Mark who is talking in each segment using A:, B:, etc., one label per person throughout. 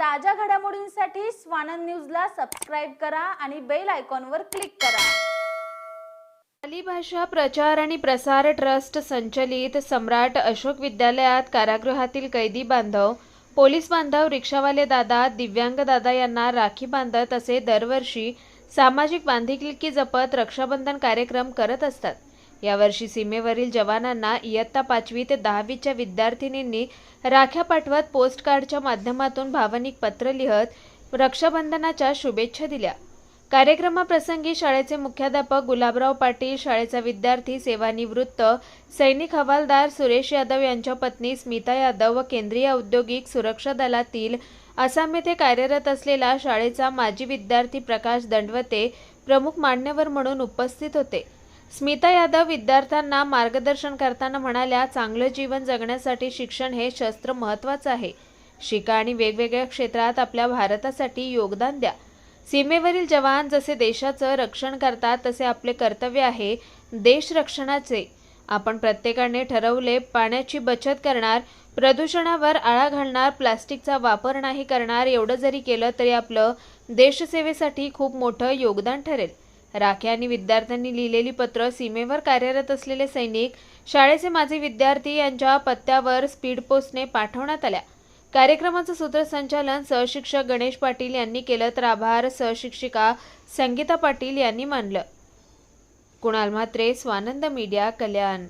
A: ताज्या घडामोडींसाठी स्वानंद न्यूजला सबस्क्राईब करा आणि बेल आयकॉनवर क्लिक करा.
B: पाली भाषा प्रचार आणि प्रसार ट्रस्ट संचलित सम्राट अशोक विद्यालयात कारागृहातील कैदी बांधव पोलीस बांधव रिक्षावाले दादा दिव्यांग दादा यांना राखी बांधत असे दरवर्षी सामाजिक बांधिलकी जपत रक्षाबंधन कार्यक्रम करत असतात. यावर्षी सीमेवरील जवानांना इयत्ता पाचवी ते दहावीच्या विद्यार्थिनींनी राख्या पाठवत पोस्टकार्डच्या माध्यमातून भावनिक पत्र लिहत रक्षाबंधनाच्या शुभेच्छा दिल्या. कार्यक्रमाप्रसंगी शाळेचे मुख्याध्यापक गुलाबराव पाटील शाळेचा विद्यार्थी सेवानिवृत्त सैनिक हवालदार सुरेश यादव यांच्या पत्नी स्मिता यादव व केंद्रीय औद्योगिक सुरक्षा दलातील आसाम येथे कार्यरत असलेला शाळेचा माजी विद्यार्थी प्रकाश दंडवते प्रमुख मान्यवर म्हणून उपस्थित होते. स्मिता यादव विद्यार्थ्यांना मार्गदर्शन करताना म्हणाल्या चांगलं जीवन जगण्यासाठी शिक्षण हे शस्त्र महत्त्वाचं आहे. शिका आणि वेगवेगळ्या क्षेत्रात आपल्या भारतासाठी योगदान द्या. सीमेवरील जवान जसे देशाचं रक्षण करतात तसे आपले कर्तव्य आहे देश रक्षणाचे. आपण प्रत्येकाने ठरवले पाण्याची बचत करणार प्रदूषणावर आळा घालणार प्लास्टिकचा वापर नाही करणार एवढं जरी केलं तरी आपलं देशसेवेसाठी खूप मोठं योगदान ठरेल. राखे आणि विद्यार्थ्यांनी लिहिलेली पत्र सीमेवर कार्यरत असलेले सैनिक शाळेचे माजी विद्यार्थी यांच्या पत्त्यावर स्पीड पोस्टने पाठवण्यात आल्या. कार्यक्रमाचं सूत्रसंचालन सहशिक्षक गणेश पाटील यांनी केलं तर आभार सहशिक्षिका संगीता पाटील यांनी मानलं. कुणाल म्हात्रे स्वानंद मीडिया कल्याण.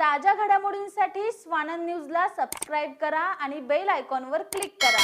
A: ताज्या घडामोडींसाठी स्वानंद न्यूजला सबस्क्राईब करा आणि बेल आयकॉनवर क्लिक करा.